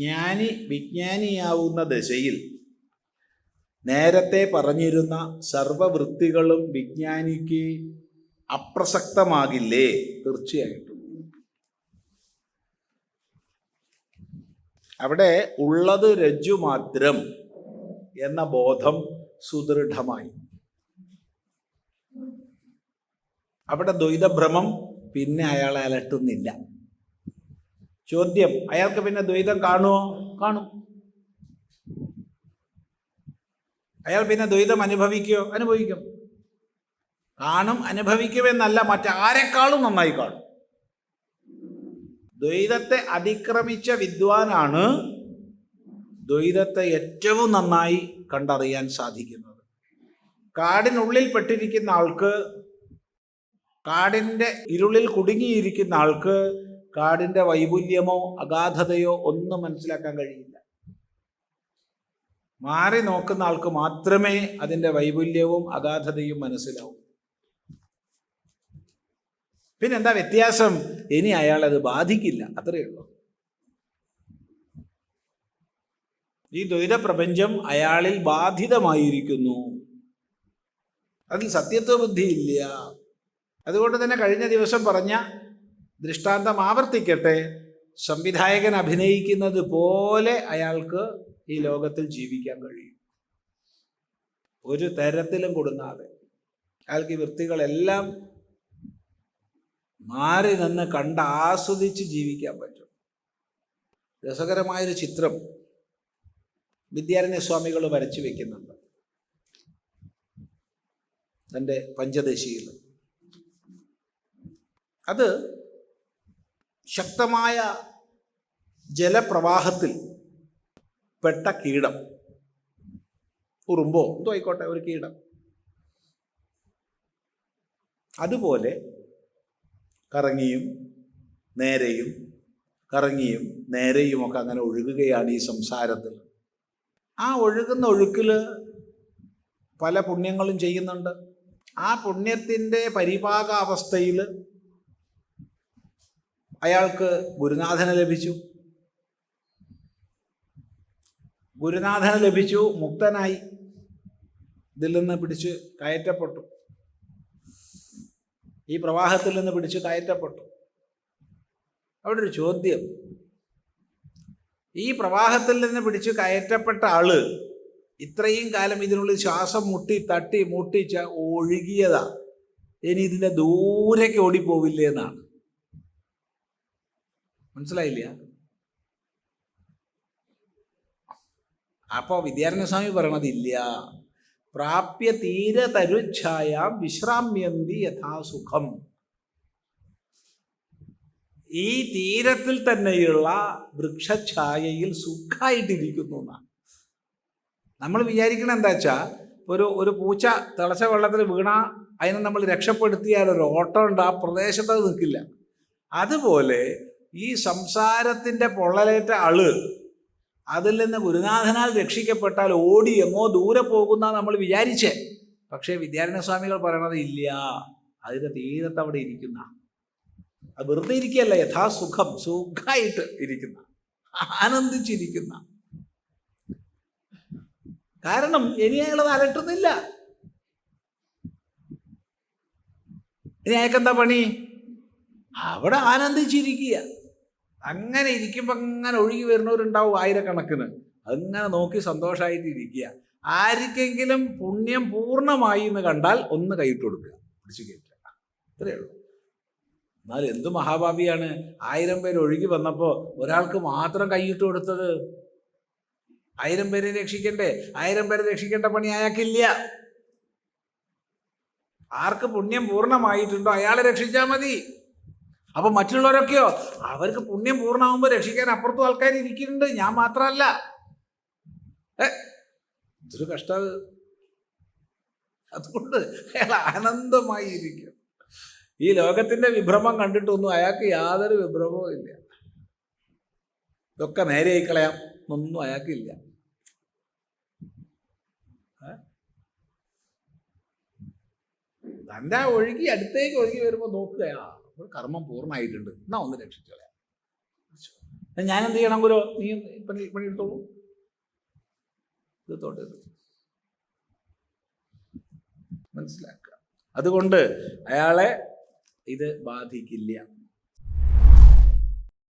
ജ്ഞാനി വിജ്ഞാനിയാവുന്ന ദശയിൽ നേരത്തെ പറഞ്ഞിരുന്ന സർവവൃത്തികളും വിജ്ഞാനിക്ക് അപ്രസക്തമാകില്ലേ? തീർച്ചയായിട്ടും. അവിടെ ഉള്ളത് രജ്ജു മാത്രം എന്ന ബോധം സുദൃഢമായി. അവിടെ ദ്വൈതഭ്രമം പിന്നെ അയാളെ അലട്ടുന്നില്ല. ചോദ്യം. അയാൾക്ക് പിന്നെ ദ്വൈതം കാണുമോ കാണും. അയാൾ പിന്നെ ദ്വൈതം അനുഭവിക്കുകയോ അനുഭവിക്കും. കാണും അനുഭവിക്കുമെന്നല്ല മറ്റാരെക്കാളും നന്നായി കാണും. ദ്വൈതത്തെ അതിക്രമിച്ച വിദ്വാനാണ് ദ്വൈതത്തെ ഏറ്റവും നന്നായി കണ്ടറിയാൻ സാധിക്കുന്നത്. കാടിനുള്ളിൽ പെട്ടിരിക്കുന്ന ആൾക്ക് കാടിന്റെ ഇരുളിൽ കുടുങ്ങിയിരിക്കുന്ന ആൾക്ക് കാടിന്റെ വൈപുല്യമോ അഗാധതയോ ഒന്നും മനസ്സിലാക്കാൻ കഴിയില്ല. മാറി നോക്കുന്ന ആൾക്ക് മാത്രമേ അതിന്റെ വൈപുല്യവും അഗാധതയും മനസ്സിലാവൂ. പിന്നെന്താ വ്യത്യാസം? ഇനി അയാൾ അത് ബാധിക്കില്ല. അത്രയേ ഉള്ളൂ. ഈ ദ്വൈത പ്രപഞ്ചം അയാളിൽ ബാധിതമായിരിക്കുന്നു. അതിൽ സത്യത്വ ബുദ്ധി ഇല്ല അതുകൊണ്ട് തന്നെ കഴിഞ്ഞ ദിവസം പറഞ്ഞ ദൃഷ്ടാന്തം ആവർത്തിക്കട്ടെ. സംവിധായകൻ അഭിനയിക്കുന്നത് പോലെ അയാൾക്ക് ഈ ലോകത്തിൽ ജീവിക്കാൻ കഴിയും. ഒരു തരത്തിലും കൊടുങ്ങാതെ. അയാൾക്ക് ഈ വൃത്തികളെല്ലാം മാറി നിന്ന് കണ്ട് ആസ്വദിച്ച് ജീവിക്കാൻ പറ്റും. രസകരമായൊരു ചിത്രം വിദ്യാരണ്യസ്വാമികൾ വരച്ചു വെക്കുന്നുണ്ട്. തന്റെ പഞ്ചദശിയിൽ. അത് ശക്തമായ ജലപ്രവാഹത്തിൽ പെട്ട കീടം. ഉറുമ്പോ എന്തോ ആയിക്കോട്ടെ ഒരു കീടം. അതുപോലെ കറങ്ങിയും നേരെയും കറങ്ങിയും നേരെയും ഒക്കെ അങ്ങനെ ഒഴുകുകയാണ് ഈ സംസാരത്തിൽ. ആ ഒഴുകുന്ന ഒഴുക്കിൽ പല പുണ്യങ്ങളും ചെയ്യുന്നുണ്ട്. ആ പുണ്യത്തിന്റെ പരിപാകാവസ്ഥയിൽ അയാൾക്ക് ഗുരുനാഥനെ ലഭിച്ചു. ഗുരുനാഥനെ ലഭിച്ചു മുക്തനായി ഇതിൽ നിന്ന് പിടിച്ച് കയറ്റപ്പെട്ടു. ഈ പ്രവാഹത്തിൽ നിന്ന് പിടിച്ച് കയറ്റപ്പെട്ടു. അവിടെ ഒരു ചോദ്യം. ഈ പ്രവാഹത്തിൽ നിന്ന് പിടിച്ച് കയറ്റപ്പെട്ട ആൾ ഇത്രയും കാലം ഇതിനുള്ളിൽ ശ്വാസം മുട്ടി തട്ടി മുട്ടിച്ച ഒഴുകിയതാ. ഇനി ഇതിന്റെ ദൂരേക്ക് ഓടിപ്പോവില്ലേ എന്നാണ്. മനസ്സിലായില്ല? അപ്പോൾ വിദ്യാരണ്യസ്വാമി പറയണത് ഇല്ല പ്രാപ്യ തീര തരുച്ഛായ വിശ്രാമ്യന്തി യഥാസുഖം ഈ തീരത്തിൽ തന്നെയുള്ള വൃക്ഷഛായയിൽ സുഖമായിട്ടിരിക്കുന്നു എന്നാണ് നമ്മൾ വിചാരിക്കണം എന്താ വെച്ചാൽ ഒരു ഒരു പൂച്ച തിളച്ച വെള്ളത്തിൽ വീണ അതിനെ നമ്മൾ രക്ഷപ്പെടുത്തിയാൽ ഒരു ഓട്ടം ഉണ്ട് ആ പ്രദേശത്ത് നിൽക്കില്ല. അതുപോലെ ഈ സംസാരത്തിന്റെ പൊള്ളലേറ്റ ആൾ അതിൽ നിന്ന് ഗുരുനാഥനാൽ രക്ഷിക്കപ്പെട്ടാൽ ഓടി എങ്ങോ ദൂരെ പോകുന്ന നമ്മൾ വിചാരിച്ചേ. പക്ഷേ വിദ്യാരണ്യ സ്വാമികൾ പറയണത് ഇല്ല. അതിന്റെ തീരത്ത് അവിടെ ഇരിക്കുന്ന. അത് വെറുതെ ഇരിക്കുകയല്ല യഥാസുഖം സുഖമായിട്ട് ഇരിക്കുന്ന. ആനന്ദിച്ചിരിക്കുന്ന. കാരണം ഇനി അയാളത് അലട്ടുന്നില്ല. ഇനി അയാൾക്കെന്താ പണി? അവിടെ ആനന്ദിച്ചിരിക്കുക. അങ്ങനെ ഇരിക്കുമ്പോൾ അങ്ങനെ ഒഴുകി വരുന്നവരുണ്ടാവും ആയിരക്കണക്കിന്. അങ്ങനെ നോക്കി സന്തോഷമായിട്ട് ഇരിക്കുക ആർക്കെങ്കിലും പുണ്യം പൂർണമായി എന്ന് കണ്ടാൽ ഒന്ന് കൈയിട്ട് കൊടുക്കുക. പിടിച്ചു കയറ്റുക. ഇത്രയേ ഉള്ളൂ. എന്നാൽ എന്ത് മഹാഭാവിയാണ്? ആയിരം പേര് ഒഴുകി വന്നപ്പോൾ ഒരാൾക്ക് മാത്രം കൈയിട്ട് കൊടുത്തത്? ആയിരം പേരെ രക്ഷിക്കണ്ടേ? ആയിരം പേരെ രക്ഷിക്കേണ്ട പണി അയാൾക്കില്ല. ആർക്ക് പുണ്യം പൂർണമായിട്ടുണ്ടോ? അയാളെ രക്ഷിച്ചാൽ മതി. അപ്പൊ മറ്റുള്ളവരൊക്കെയോ അവർക്ക് പുണ്യം പൂർണമാകുമ്പോൾ രക്ഷിക്കാൻ അപ്പുറത്തും ആൾക്കാർ ഇരിക്കുന്നുണ്ട്. ഞാൻ മാത്രമല്ല. ഏ ഇതൊരു കഷ്ട അതുകൊണ്ട് അയാൾ ആനന്ദമായി ഇരിക്കും. ഈ ലോകത്തിന്റെ വിഭ്രമം കണ്ടിട്ടൊന്നും അയാൾക്ക് യാതൊരു വിഭ്രമവും ഇല്ല. ഇതൊക്കെ നേരെ കളയാം. ഒന്നും അയാൾക്കില്ല? തന്റെ ഒഴുകി അടുത്തേക്ക് ഒഴുകി വരുമ്പോൾ നോക്കുകയാ അപ്പോൾ കർമ്മം പൂർണമായിട്ടുണ്ട്. എന്നാ ഒന്ന് രക്ഷിച്ചു കളയാം ഞാൻ എന്ത് ചെയ്യണം ഗുരു? നീ പണി പണിയെടുത്തോളൂ. തീർത്തോട്ടെ മനസ്സിലാക്കുക. അതുകൊണ്ട് അയാളെ ഇത് ബാധിക്കില്ല.